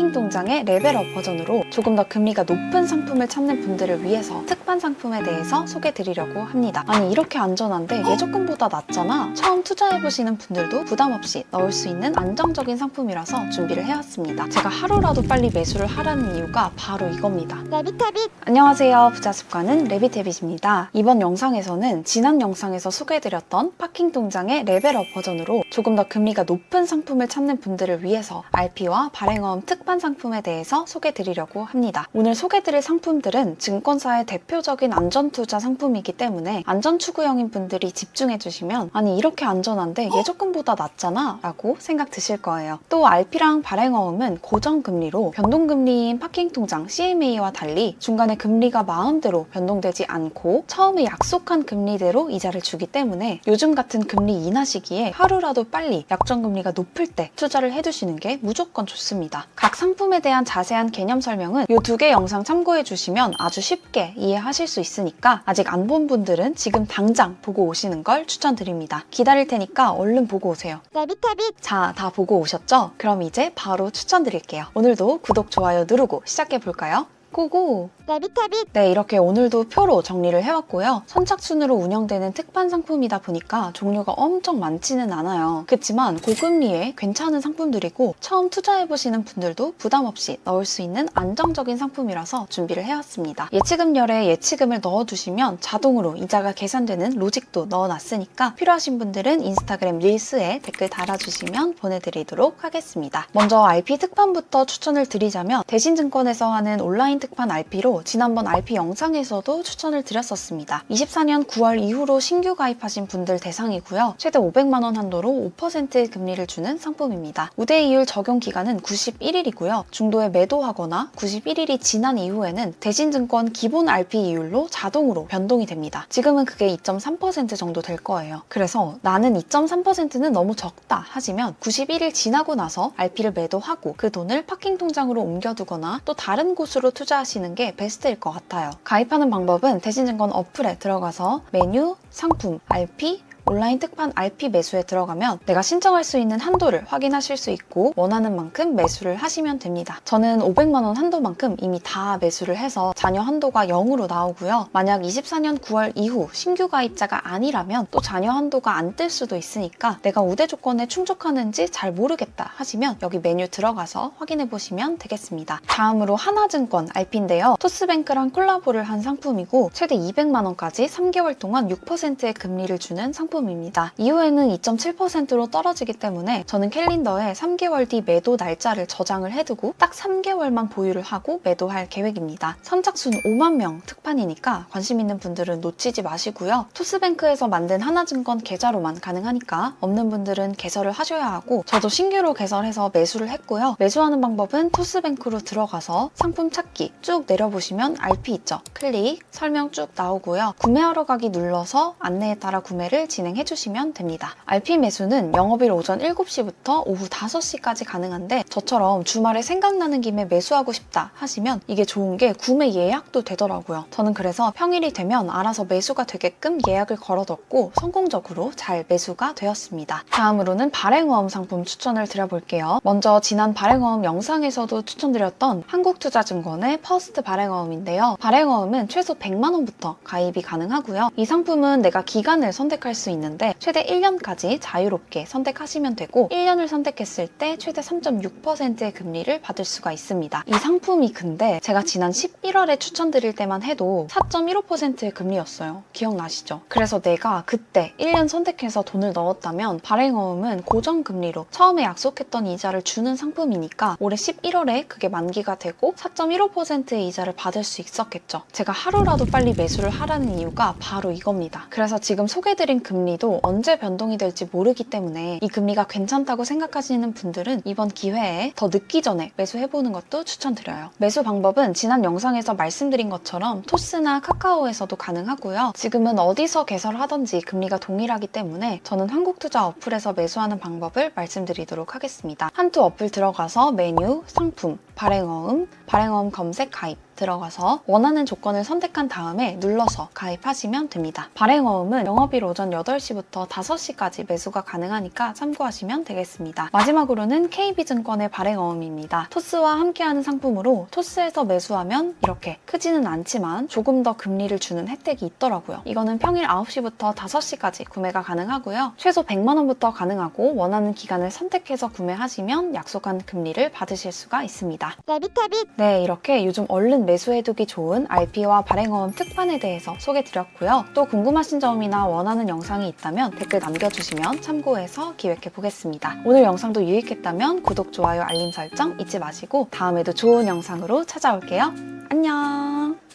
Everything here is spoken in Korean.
파킹 통장의 레벨업 버전으로 조금 더 금리가 높은 상품을 찾는 분들을 위해서 특판 상품에 대해서 소개드리려고 합니다. 아니 이렇게 안전한데 예적금보다 낫잖아. 처음 투자해보시는 분들도 부담 없이 넣을 수 있는 안정적인 상품이라서 준비를 해왔습니다. 제가 하루라도 빨리 매수를 하라는 이유가 바로 이겁니다. 레비테빗 안녕하세요. 부자습관은 레비테빗입니다. 이번 영상에서는 지난 영상에서 소개해드렸던 파킹 통장의 레벨업 버전으로 조금 더 금리가 높은 상품을 찾는 분들을 위해서 RP와 발행어음 특판 상품에 대해서 소개 드리려고 합니다. 오늘 소개 드릴 상품들은 증권사의 대표적인 안전투자 상품이기 때문에 안전추구형인 분들이 집중해 주시면 아니 이렇게 안전한데 예적금보다 낫잖아 라고 생각 드실 거예요. 또 RP랑 발행어음은 고정금리로 변동금리인 파킹통장 CMA와 달리 중간에 금리가 마음대로 변동되지 않고 처음에 약속한 금리대로 이자를 주기 때문에 요즘 같은 금리 인하 시기에 하루라도 빨리 약정금리가 높을 때 투자를 해두시는 게 무조건 좋습니다. 각 상품에 대한 자세한 개념 설명은 이 두 개 영상 참고해 주시면 아주 쉽게 이해하실 수 있으니까 아직 안 본 분들은 지금 당장 보고 오시는 걸 추천드립니다. 기다릴 테니까 얼른 보고 오세요. 자, 다 보고 오셨죠? 그럼 이제 바로 추천드릴게요. 오늘도 구독, 좋아요 누르고 시작해 볼까요? 고고! 레비테빗 네, 이렇게 오늘도 표로 정리를 해왔고요. 선착순으로 운영되는 특판 상품이다 보니까 종류가 엄청 많지는 않아요. 그렇지만 고금리에 괜찮은 상품들이고 처음 투자해보시는 분들도 부담 없이 넣을 수 있는 안정적인 상품이라서 준비를 해왔습니다. 예치금열에 예치금을 넣어두시면 자동으로 이자가 계산되는 로직도 넣어놨으니까 필요하신 분들은 인스타그램 릴스에 댓글 달아주시면 보내드리도록 하겠습니다. 먼저 RP 특판부터 추천을 드리자면 대신증권에서 하는 온라인 특판 RP로 지난번 RP 영상에서도 추천을 드렸었습니다. 24년 9월 이후로 신규 가입하신 분들 대상이고요. 최대 500만 원 한도로 5% 금리를 주는 상품입니다. 우대 이율 적용 기간은 91일이고요. 중도에 매도하거나 91일이 지난 이후에는 대신증권 기본 RP 이율로 자동으로 변동이 됩니다. 지금은 그게 2.3% 정도 될 거예요. 그래서 나는 2.3%는 너무 적다 하시면 91일 지나고 나서 RP를 매도하고 그 돈을 파킹 통장으로 옮겨두거나 또 다른 곳으로 투자 하시는 게 베스트일 것 같아요. 가입하는 방법은 대신증권 어플에 들어가서 메뉴, 상품, RP, 온라인 특판 RP 매수에 들어가면 내가 신청할 수 있는 한도를 확인하실 수 있고 원하는 만큼 매수를 하시면 됩니다. 저는 500만 원 한도만큼 이미 다 매수를 해서 자녀 한도가 0으로 나오고요. 만약 24년 9월 이후 신규 가입자가 아니라면 또 자녀 한도가 안 뜰 수도 있으니까 내가 우대 조건에 충족하는지 잘 모르겠다 하시면 여기 메뉴 들어가서 확인해 보시면 되겠습니다. 다음으로 하나증권 RP인데요. 토스뱅크랑 콜라보를 한 상품이고 최대 200만 원까지 3개월 동안 6%의 금리를 주는 상품 입니다. 이후에는 2.7%로 떨어지기 때문에 저는 캘린더에 3개월 뒤 매도 날짜를 저장을 해두고 딱 3개월만 보유를 하고 매도할 계획입니다. 선착순 5만 명 특판이니까 관심 있는 분들은 놓치지 마시고요. 토스뱅크에서 만든 하나증권 계좌로만 가능하니까 없는 분들은 개설을 하셔야 하고 저도 신규로 개설해서 매수를 했고요. 매수하는 방법은 토스뱅크로 들어가서 상품 찾기 쭉 내려보시면 RP 있죠. 클릭, 설명 쭉 나오고요. 구매하러 가기 눌러서 안내에 따라 구매를 진행 해 주시면 됩니다. RP 매수는 영업일 오전 7시부터 오후 5시까지 가능한데 저처럼 주말에 생각나는 김에 매수하고 싶다 하시면 이게 좋은 게 구매 예약도 되더라고요. 저는 그래서 평일이 되면 알아서 매수가 되게끔 예약을 걸어뒀고 성공적으로 잘 매수가 되었습니다. 다음으로는 발행어음 상품 추천을 드려볼게요. 먼저 지난 발행어음 영상에서도 추천드렸던 한국투자증권의 퍼스트 발행어음인데요. 발행어음은 최소 100만 원부터 가입이 가능하고요. 이 상품은 내가 기간을 선택할 수 있는데 최대 1년까지 자유롭게 선택하시면 되고 1년을 선택했을 때 최대 3.6%의 금리를 받을 수가 있습니다. 이 상품이 근데 제가 지난 11월에 추천드릴 때만 해도 4.15%의 금리였어요. 기억나시죠? 그래서 내가 그때 1년 선택해서 돈을 넣었다면 발행어음은 고정금리로 처음에 약속했던 이자를 주는 상품이니까 올해 11월에 그게 만기가 되고 4.15%의 이자를 받을 수 있었겠죠. 제가 하루라도 빨리 매수를 하라는 이유가 바로 이겁니다. 그래서 지금 소개드린 금리 도 언제 변동이 될지 모르기 때문에 이 금리가 괜찮다고 생각하시는 분들은 이번 기회에 더 늦기 전에 매수해보는 것도 추천드려요. 매수 방법은 지난 영상에서 말씀드린 것처럼 토스나 카카오에서도 가능하고요. 지금은 어디서 개설하던지 금리가 동일하기 때문에 저는 한국투자 어플에서 매수하는 방법을 말씀드리도록 하겠습니다. 한투 어플 들어가서 메뉴, 상품, 발행어음, 발행어음 검색 가입 들어가서 원하는 조건을 선택한 다음에 눌러서 가입하시면 됩니다. 발행어음은 영업일 오전 8시부터 5시까지 매수가 가능하니까 참고하시면 되겠습니다. 마지막으로는 KB증권의 발행어음입니다. 토스와 함께하는 상품으로 토스에서 매수하면 이렇게 크지는 않지만 조금 더 금리를 주는 혜택이 있더라고요. 이거는 평일 9시부터 5시까지 구매가 가능하고요. 최소 100만 원부터 가능하고 원하는 기간을 선택해서 구매하시면 약속한 금리를 받으실 수가 있습니다. 데비테비 네, 이렇게 요즘 얼른 매수해두기 좋은 RP와 발행어음 특판에 대해서 소개드렸고요. 또 궁금하신 점이나 원하는 영상이 있다면 댓글 남겨주시면 참고해서 기획해 보겠습니다. 오늘 영상도 유익했다면 구독, 좋아요, 알림 설정 잊지 마시고 다음에도 좋은 영상으로 찾아올게요. 안녕!